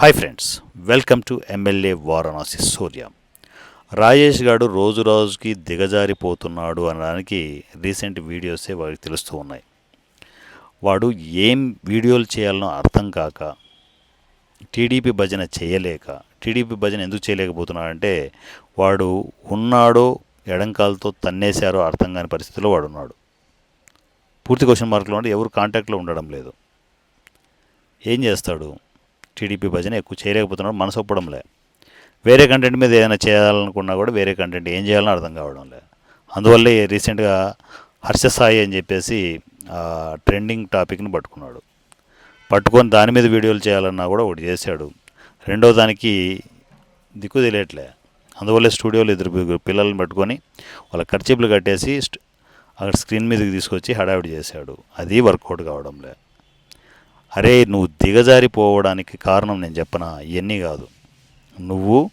Hi friends welcome to MLA Varanasi Surya Rajesh garu రోజు రోజుకి దిగజారిపోతున్నాడు అనడానికి రీసెంట్ వీడియోసే వారికి తెలుస్తూ ఉన్నాయి. వాడు ఏం వీడియోలు చేయాలనో అర్థం కాక టీడీపీ భజన చేయలేక టీడీపీ భజన ఎందుకు చేయలేకపోతున్నాడంటే వాడు ఉన్నాడో ఎడంకాలతో తన్నేశారో అర్థం కాని పరిస్థితిలో వాడు ఉన్నాడు. పూర్తి క్వశ్చన్ మార్కులు అంటే ఎవరు కాంటాక్ట్లో ఉండడం లేదు. ఏం చేస్తాడు? టీడీపీ భజన ఎక్కువ చేయలేకపోతున్నాడు మనసు ఒప్పడంలే వేరే కంటెంట్ మీద ఏదైనా చేయాలనుకున్నా కూడా వేరే కంటెంట్ ఏం చేయాలని అర్థం కావడం లే. అందువల్లే రీసెంట్గా హర్ష సాయి అని చెప్పేసి ట్రెండింగ్ టాపిక్ని పట్టుకున్నాడు. పట్టుకొని దాని మీద వీడియోలు చేయాలన్నా కూడా ఒకటి చేశాడు. రెండో దానికి దిక్కు తెలియట్లే. అందువల్లే స్టూడియోలో ఇద్దరు పిల్లల్ని పట్టుకొని వాళ్ళ ఖర్చీపులు కట్టేసి అక్కడ స్క్రీన్ మీదకి తీసుకొచ్చి హడావిడి చేశాడు. అది వర్కౌట్ కావడంలే అరే నువ్వు దిగజారిపోవడానికి కారణం నేను చెప్పనా? ఇవన్నీ కాదు. నువ్వు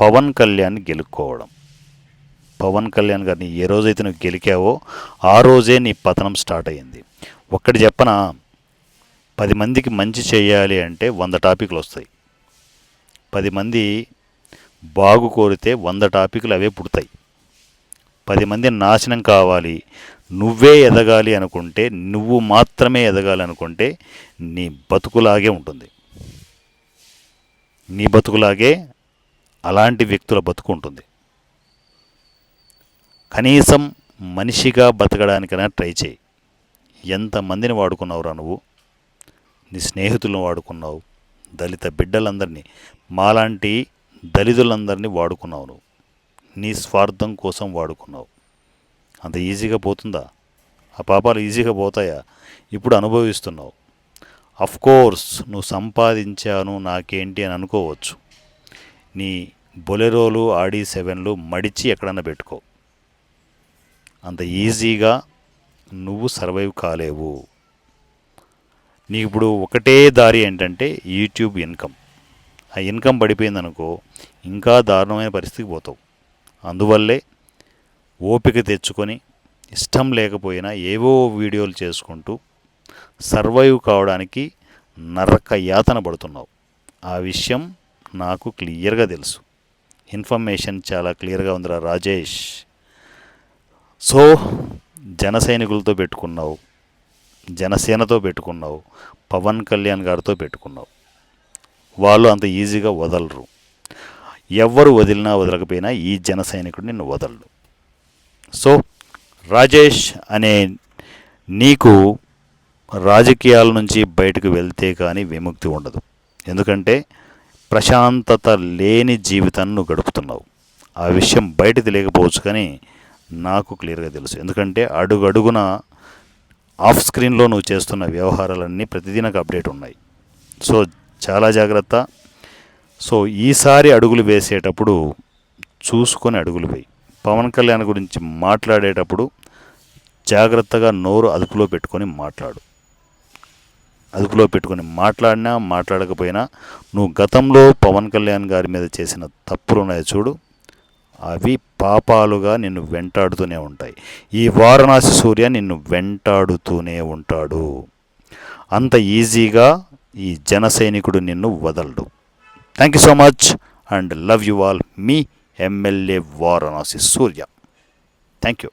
పవన్ కళ్యాణ్ గెలుక్కోవడం. పవన్ కళ్యాణ్ గారిని ఏ రోజైతే నువ్వు గెలికావో ఆ రోజే నీ పతనం స్టార్ట్ అయ్యింది. ఒక్కటి చెప్పనా? పది మందికి మంచి చేయాలి అంటే వంద టాపిక్లు వస్తాయి. పది మంది బాగు కోరితే వంద టాపిక్లు అవే పుడతాయి. పది మంది నాశనం కావాలి. నువ్వే ఎదగాలి అనుకుంటే నువ్వు మాత్రమే ఎదగాలి అనుకుంటే నీ బతుకులాగే ఉంటుంది. నీ బతుకులాగే అలాంటి వ్యక్తుల బతుకు ఉంటుంది. కనీసం మనిషిగా బతకడానికైనా ట్రై చేయి. ఎంతమందిని వాడుకున్నావురా నువ్వు? నీ స్నేహితులను వాడుకున్నావు. దళిత బిడ్డలందరినీ మాలాంటి దళితులందరినీ వాడుకున్నావు నువ్వు. నీ స్వార్థం కోసం వాడుకున్నావు. అంత ఈజీగా పోతుందా? ఆ పాపాలు ఈజీగా పోతాయా? ఇప్పుడు అనుభవిస్తున్నావు. అఫ్ కోర్స్ నువ్వు సంపాదించాను నాకేంటి అని అనుకోవచ్చు. నీ బొలెరోలు ఆడి సెవెన్లు మడిచి ఎక్కడన్నా పెట్టుకో. అంత ఈజీగా నువ్వు సర్వైవ్ కాలేవు. నీకు ఇప్పుడు ఒకటే దారి ఏంటంటే యూట్యూబ్ ఇన్కమ్. ఆ ఇన్కమ్ పడిపోయిందనుకో ఇంకా దారుణమైన పరిస్థితికి పోతావు. అందువల్లే ఓపిక తెచ్చుకొని ఇష్టం లేకపోయినా ఏవో వీడియోలు చేసుకుంటూ సర్వైవ్ కావడానికి నరక యాతన పడుతున్నావు. ఆ విషయం నాకు క్లియర్గా తెలుసు. ఇన్ఫర్మేషన్ చాలా క్లియర్గా ఉందిరా రాజేష్. సో జన సైనికులతో పెట్టుకున్నావు జనసేనతో పెట్టుకున్నావు పవన్ కళ్యాణ్ గారితో పెట్టుకున్నావు. వాళ్ళు అంత ఈజీగా వదలరు. ఎవ్వరు వదిలినా వదలకపోయినా ఈ జన సైనికుడు నిన్ను వదలడు. సో రాజేష్ అనే నీకు రాజకీయాల నుంచి బయటకు వెళ్తే కానీ విముక్తి ఉండదు. ఎందుకంటే ప్రశాంతత లేని జీవితాన్ని నువ్వు గడుపుతున్నావు. ఆ విషయం బయట తెలియకపోవచ్చు కానీ నాకు క్లియర్గా తెలుసు. ఎందుకంటే అడుగడుగున ఆఫ్ స్క్రీన్లో నువ్వు చేస్తున్న వ్యవహారాలన్నీ ప్రతిదినకు అప్డేట్ ఉన్నాయి. సో చాలా జాగ్రత్త. సో ఈసారి అడుగులు వేసేటప్పుడు చూసుకొని అడుగులు వేయి. పవన్ కళ్యాణ్ గురించి మాట్లాడేటప్పుడు జాగ్రత్తగా నోరు అదుపులో పెట్టుకొని మాట్లాడు. అదుపులో పెట్టుకొని మాట్లాడినా మాట్లాడకపోయినా నువ్వు గతంలో పవన్ కళ్యాణ్ గారి మీద చేసిన తప్పులు ఉన్నాయి చూడు. అవి పాపాలుగా నిన్ను వెంటాడుతూనే ఉంటాయి. ఈ వారణాసి సూర్య నిన్ను వెంటాడుతూనే ఉంటాడు. అంత ఈజీగా ఈ జన సైనికుడు నిన్ను వదలడు. Thank you so much and love you all me MLA Varanasi Surya thank you